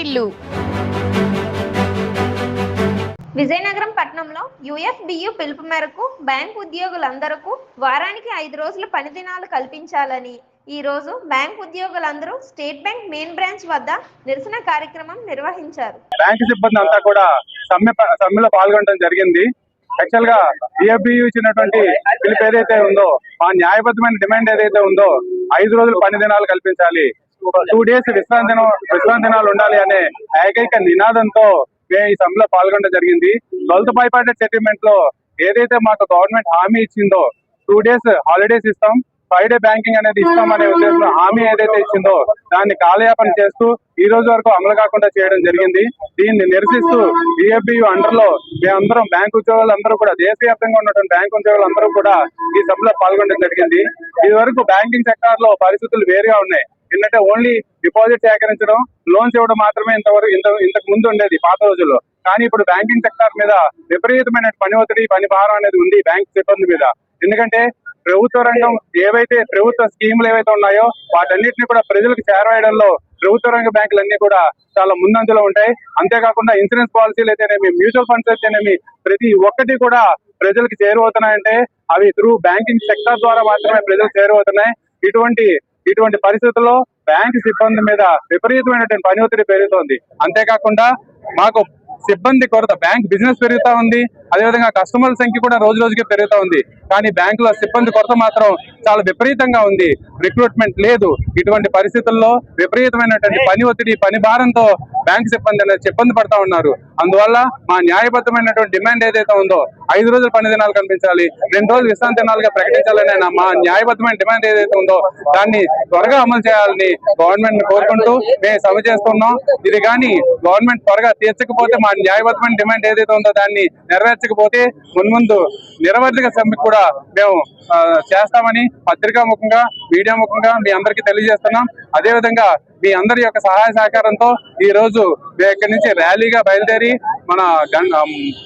వాటిల్లు విజయనగరం పట్టణంలో యుఎఫ్డియు పిలుపు మేరకు బ్యాంక్ ఉద్యోగులందరకు వారానికి ఐదు రోజుల పని దినాలు కల్పించాలని. ఈ రోజు బ్యాంక్ ఉద్యోగులందరూ స్టేట్ బ్యాంక్ మెయిన్ బ్రాంచ్ వద్ద నిరసన కార్యక్రమం నిర్వహించారు. బ్యాంకు సిబ్బంది అంతా కూడా సమ్మె సమ్మెలో పాల్గొనడం జరిగింది. యాక్చువల్గా బిఎఫ్బియు ఇచ్చినటువంటి పిలుపు ఏదైతే ఉందో ఆ న్యాయబద్ధమైన డిమాండ్ ఏదైతే ఉందో ఐదు రోజులు పని దినాలు కల్పించాలి. టూ డేస్ విశ్రాంతి విశ్రాంతి దినాలు ఉండాలి అనే ఏకైక నినాదంతో మేము ఈ సమ్మెలో పాల్గొనడం జరిగింది. ట్వెల్త్ బైపార్టెడ్ సెటిల్మెంట్లో ఏదైతే మాకు గవర్నమెంట్ హామీ ఇచ్చిందో టూ డేస్ హాలిడేస్ ఇస్తాం ఫైవ్ డే బ్యాంకింగ్ అనేది ఇస్తాం అనే ఉద్దేశంలో హామీ ఏదైతే ఇచ్చిందో దాన్ని కాలయాపన చేస్తూ ఈ రోజు వరకు అమలు కాకుండా చేయడం జరిగింది. దీన్ని నిరసిస్తూ బిఎఫ్బియు అండర్లో మేమందరం బ్యాంక్ ఉద్యోగులందరూ కూడా దేశవ్యాప్తంగా ఉన్నటువంటి బ్యాంక్ ఉద్యోగులందరూ కూడా ఈ సభలో పాల్గొనడం జరిగింది. ఇది వరకు బ్యాంకింగ్ సెక్టార్లో పరిస్థితులు వేరుగా ఉన్నాయి. ఏంటంటే ఓన్లీ డిపాజిట్ సేకరించడం లోన్స్ ఇవ్వడం మాత్రమే ఇంతవరకు ఇంత ఇంతకు ముందు ఉండేది పాత రోజుల్లో. కానీ ఇప్పుడు బ్యాంకింగ్ సెక్టార్ మీద విపరీతమైన పని ఒత్తిడి పని భారం అనేది ఉంది బ్యాంక్ సిబ్బంది మీద. ఎందుకంటే ప్రభుత్వ రంగం ఏవైతే ప్రభుత్వ స్కీములు ఏవైతే ఉన్నాయో వాటన్నిటిని కూడా ప్రజలకు చేరవేయడంలో ప్రభుత్వ రంగ బ్యాంకులు అన్ని కూడా చాలా ముందంజలో ఉంటాయి. అంతేకాకుండా ఇన్సూరెన్స్ పాలసీలు అయితేనేమి మ్యూచువల్ ఫండ్స్ అయితేనేమి ప్రతి ఒక్కటి కూడా ప్రజలకు చేరువవుతున్నాయంటే అవి త్రూ బ్యాంకింగ్ సెక్టర్ ద్వారా మాత్రమే ప్రజలకు చేరువవుతున్నాయి. ఇటువంటి ఇటువంటి పరిస్థితుల్లో బ్యాంక్ సిబ్బంది మీద విపరీతమైనటువంటి పని ఒత్తిడి పెరుగుతోంది. అంతేకాకుండా మాకు సిబ్బంది కొరత బ్యాంక్ బిజినెస్ పెరుగుతా ఉంది. అదేవిధంగా కస్టమర్ల సంఖ్య కూడా రోజు రోజుకే పెరుగుతూ ఉంది. కానీ బ్యాంకులో సిబ్బంది కొరత మాత్రం చాలా విపరీతంగా ఉంది. రిక్రూట్మెంట్ లేదు. ఇటువంటి పరిస్థితుల్లో విపరీతమైనటువంటి పని ఒత్తిడి పని భారంతో బ్యాంక్ సిబ్బంది అనేది ఇబ్బంది పడతా ఉన్నారు. అందువల్ల మా న్యాయబద్ధమైనటువంటి డిమాండ్ ఏదైతే ఉందో ఐదు రోజులు పని దినాలు కనిపించాలి రెండు రోజులు విశ్రాంతి దినాలుగా ప్రకటించాలని మా న్యాయబద్ధమైన డిమాండ్ ఏదైతే ఉందో దాన్ని త్వరగా అమలు చేయాలని గవర్నమెంట్ కోరుకుంటూ మేము సభ చేస్తున్నాం. ఇది కానీ గవర్నమెంట్ త్వరగా తీర్చకపోతే మా న్యాయబద్ధమైన డిమాండ్ ఏదైతే ఉందో దాన్ని నెరవేర్చ నెరవేర్చకపోతే మున్ముందు నిరవధిక సమ్మె కూడా మేము ఆ, చేస్తామని పత్రికా ముఖంగా మీడియా ముఖంగా మీ అందరికీ తెలియజేస్తున్నాం. అదే విధంగా మీ అందరి యొక్క సహాయ సహకారంతో ఈ రోజు మేము ఇక్కడి నుంచి ర్యాలీగా బయలుదేరి మన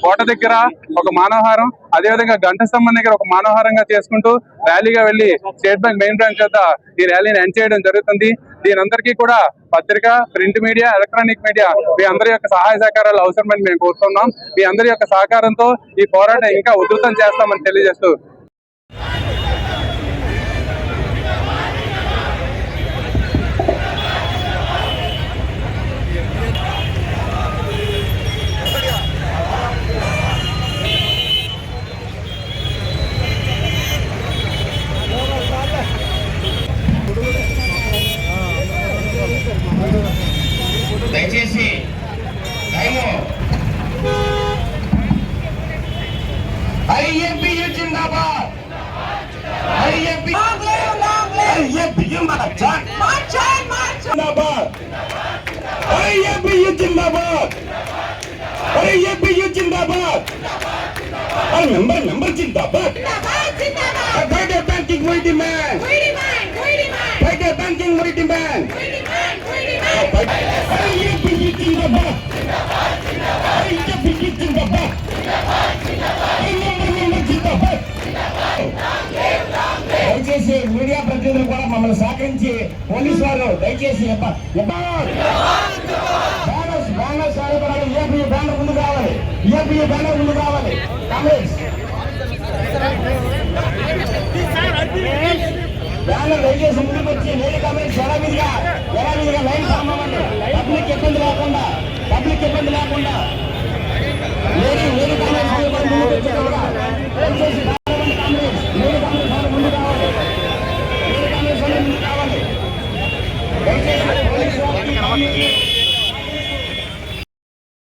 కోట దగ్గర ఒక మానవహారం అదే విధంగా గంట స్తంభం దగ్గర ఒక మానవహారంగా చేసుకుంటూ ర్యాలీగా వెళ్ళి స్టేట్ బ్యాంక్ మెయిన్ బ్రాంచ్ వద్ద ఈ ర్యాలీని ఎండ్ చేయడం జరుగుతుంది. దీని అందరికీ కూడా పత్రిక ప్రింట్ మీడియా ఎలక్ట్రానిక్ మీడియా మీ అందరి యొక్క సహాయ సహకారాలు అవసరమని మేము కోరుతున్నాం. మీ అందరి యొక్క సహకారంతో ఈ పోరాటం ఇంకా ఉధృతం చేస్తామని తెలియజేస్తూ ಬಿಗಿಂಬದ ಜಾನ್ ಜಿಂದಾಬಾದ್ ಐಎಬಿಯು ಜಿಂದಾಬಾದ್ ಐಎಬಿಯು ಜಿಂದಾಬಾದ್ ಆ ನಂಬರ್ ನಂಬರ್ ಜಿಂದಾಬಾದ್ ಜಿಂದಾಬಾದ್ ಜಿಂದಾಬಾದ್ ಬ್ಯಾಂಕಿಂಗ್ ಮೈ ಡಿಮ್ಯಾಂಡ್ మీడియా ప్రతినిధులు కూడా మమ్మల్ని సహకరించి పోలీసు వారు దయచేసి బ్యానర్స్ బ్యానర్స్ ఏపీ బ్యానర్ ముందు కావాలి. ఏపీ బ్యానర్ ముందు కావాలి. కాంగ్రెస్. బ్యానర్ దయచేసి ముందుకు వచ్చి నేను కామెంట్స్ ఎలా మీదుగా? ఎలా మీదుగా? లైన్ ఫామ్ పబ్లిక్ ఇబ్బంది లేకుండా పబ్లిక్ ఇబ్బంది లేకుండా. ముందుకు